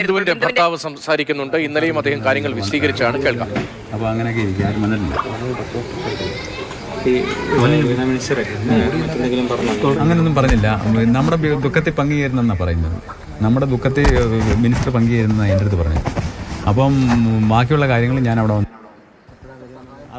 ബിന്ദുവിന്റെ ഭർത്താവ് സംസാരിക്കുന്നുണ്ട്. ഇന്നലെയും അദ്ദേഹം കാര്യങ്ങൾ വിശദീകരിച്ചാണ് കേൾക്കാം. അപ്പോൾ അങ്ങനെയൊക്കെ ഇരിക്കും. ആരും വന്നിട്ടില്ല. അങ്ങനെയൊന്നും പറഞ്ഞില്ല. നമ്മുടെ ദുഃഖത്തെ ദുഃഖത്തിൽ പങ്കുചേരുന്നെന്നാണ് പറയുന്നത്. നമ്മുടെ ദുഃഖത്തെ മിനിസ്റ്റർ പങ്കുചേരുന്ന എന്റെ അടുത്ത് പറഞ്ഞു അപ്പം ബാക്കിയുള്ള കാര്യങ്ങൾ ഞാൻ അവിടെ വന്ന്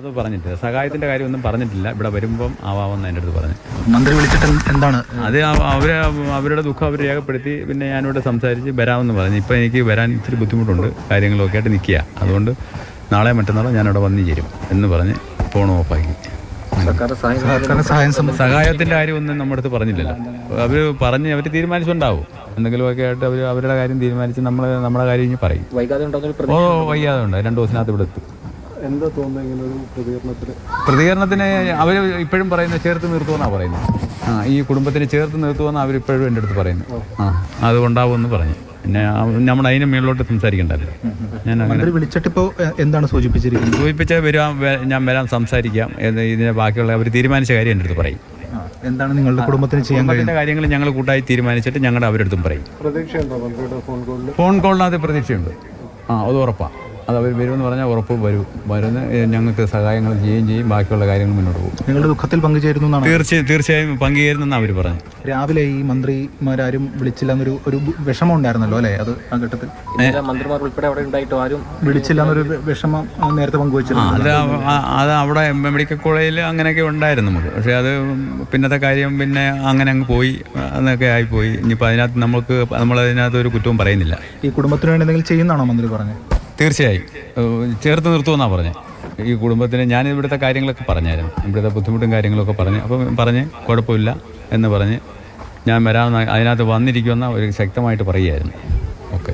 അത് പറഞ്ഞിട്ടില്ല കാര്യം ഒന്നും പറഞ്ഞിട്ടില്ല. ഇവിടെ വരുമ്പം ആവാമെന്ന് എന്റെ അടുത്ത് പറഞ്ഞു. മന്ത്രി വിളിച്ചിട്ട് എന്താണ്? അത് അവരെ അവർ അവരുടെ ദുഃഖം അവർ രേഖപ്പെടുത്തി പിന്നെ ഞാനിവിടെ സംസാരിച്ച് വരാമെന്ന് പറഞ്ഞു. ഇപ്പം എനിക്ക് വരാൻ ഇച്ചിരി ബുദ്ധിമുട്ടുണ്ട് കാര്യങ്ങളൊക്കെ ആയിട്ട് നിൽക്കുക. അതുകൊണ്ട് നാളെ മറ്റന്നാളോ ഞാനിവിടെ വന്നു ചേരും എന്ന് പറഞ്ഞ് ഫോൺ ഓഫാക്കി. സഹായത്തിന്റെ കാര്യം ഒന്നും നമ്മുടെ അടുത്ത് പറഞ്ഞില്ലല്ലോ. അവർ പറഞ്ഞ് അവർ തീരുമാനിച്ചുണ്ടാവും എന്തെങ്കിലുമൊക്കെ ആയിട്ട് അവർ അവരുടെ കാര്യം തീരുമാനിച്ച് നമ്മൾ നമ്മുടെ കാര്യം ഇനി പറയും. ഓ വയ്യാതെ ഉണ്ട്. രണ്ടു ദിവസത്തിനകത്ത് ഇവിടെ എത്തും. എന്താ തോന്നുന്നത് ഇങ്ങനെ ഒരു പ്രതികരണത്തിന്? പ്രതികരണത്തിന് അവർ ഇപ്പോഴും പറയുന്നത് ചേർത്ത് നിർത്തുമെന്നാണ് പറയുന്നത്. ആ ഈ കുടുംബത്തിന് ചേർത്ത് നിർത്തുമെന്ന് അവരിപ്പോഴും എന്റെ അടുത്ത് പറയുന്നു. ആ അതുകൊണ്ടാവുമെന്ന് പറഞ്ഞു. പിന്നെ നമ്മൾ അതിന് മേളിലോട്ട് സംസാരിക്കണ്ടല്ലോ. ഞാൻ അങ്ങനെ മന്ത്രി വിളിച്ചിട്ട് ഇപ്പോൾ എന്താണ് സൂചിപ്പിച്ചിരിക്കുന്നത്? സൂചിപ്പിച്ച വരാം ഞാൻ വരാൻ സംസാരിക്കാം. എന്ന് ഇതിനെ ബാക്കിയുള്ള അവർ തീരുമാനിച്ച കാര്യം എന്റെ അടുത്ത് പറയും. എന്താണ് നിങ്ങളുടെ കുടുംബത്തിന് ചെയ്യാൻ കഴിയുന്ന കാര്യങ്ങൾ ഞങ്ങൾ കൂട്ടായി തീരുമാനിച്ചിട്ട് ഞങ്ങളുടെ അവരെടുത്തും പറയും. ഫോൺ കോളിനകത്ത് പ്രതീക്ഷയുണ്ട്. ആ അത് ഉറപ്പാണ് അത് അവർ വരുമെന്ന് പറഞ്ഞാൽ ഉറപ്പ് വരും. വരുന്ന ഞങ്ങൾക്ക് സഹായങ്ങൾ ചെയ്യുകയും ചെയ്യും. ബാക്കിയുള്ള കാര്യങ്ങൾ മുന്നോട്ട് പോകും. നിങ്ങളുടെ ദുഃഖത്തിൽ പങ്കുചേരുന്നു എന്നാണ്? തീർച്ചയായും തീർച്ചയായും പങ്കുചേരുന്നെന്ന് അവർ പറഞ്ഞു രാവിലെ ഈ മന്ത്രിമാരാരും വിളിച്ചില്ല എന്നൊരു ഒരു വിഷമം ഉണ്ടായിരുന്നല്ലോ അല്ലേ അത് ആ ഘട്ടത്തിൽ? മന്ത്രിമാർ ഉൾപ്പെടെ അവിടെ ഉണ്ടായിട്ട് ആരും വിളിച്ചില്ല എന്നൊരു വിഷമം നേരത്തെ പങ്കുവച്ചിരുന്നു. അത് അത് അവിടെ മെഡിക്കൽ കോളേജിൽ അങ്ങനെയൊക്കെ ഉണ്ടായിരുന്നു നമുക്ക്. പക്ഷേ അത് പിന്നത്തെ കാര്യം പിന്നെ അങ്ങനെ അങ്ങ് പോയി എന്നൊക്കെ ആയിപ്പോയി. ഇനിയിപ്പോൾ അതിനകത്ത് നമുക്ക് നമ്മളതിനകത്ത് ഒരു കുറ്റവും പറയുന്നില്ല. ഈ കുടുംബത്തിന് വേണ്ടി എന്തെങ്കിലും ചെയ്യുന്നതാണോ മന്ത്രി പറഞ്ഞത്? തീർച്ചയായും. ചേർത്ത് നിർത്തുമെന്നാണ് പറഞ്ഞത് ഈ കുടുംബത്തിന് ഞാൻ ഇവിടുത്തെ കാര്യങ്ങളൊക്കെ പറഞ്ഞായിരുന്നു. ഇവിടുത്തെ ബുദ്ധിമുട്ടും കാര്യങ്ങളൊക്കെ പറഞ്ഞ്. അപ്പം പറഞ്ഞ് കുഴപ്പമില്ല എന്ന് പറഞ്ഞ് ഞാൻ വരാമെന്ന് അതിനകത്ത് വന്നിരിക്കുമെന്ന ഒരു ശക്തമായിട്ട് പറയുമായിരുന്നു ഓക്കെ.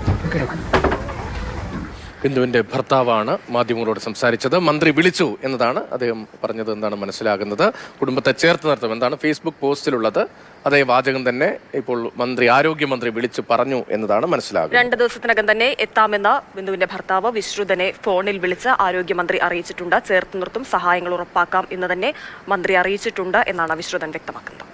ബിന്ദുവിന്റെ ഭർത്താവാണ് മാധ്യമങ്ങളോട് സംസാരിച്ചത്. മന്ത്രി വിളിച്ചു എന്നതാണ് അദ്ദേഹം പറഞ്ഞത് എന്താണ് മനസ്സിലാകുന്നത്. കുടുംബത്തെ ചേർത്ത് നിർത്തും എന്താണ് ഫേസ്ബുക്ക് പോസ്റ്റിലുള്ളത്. അതേ വാചകം തന്നെ ഇപ്പോൾ മന്ത്രി ആരോഗ്യമന്ത്രി വിളിച്ചു പറഞ്ഞു എന്നതാണ് മനസ്സിലാകുന്നത്. രണ്ട് ദിവസത്തിനകം തന്നെ എത്താമെന്ന് ബിന്ദുവിന്റെ ഭർത്താവ് വിശ്രുതനെ ഫോണിൽ വിളിച്ച് ആരോഗ്യമന്ത്രി അറിയിച്ചിട്ടുണ്ട്. ചേർത്ത് നിർത്തും സഹായങ്ങൾ ഉറപ്പാക്കാം എന്ന് തന്നെ മന്ത്രി അറിയിച്ചിട്ടുണ്ട് എന്നാണ് വിശ്രുതൻ വ്യക്തമാക്കുന്നത്.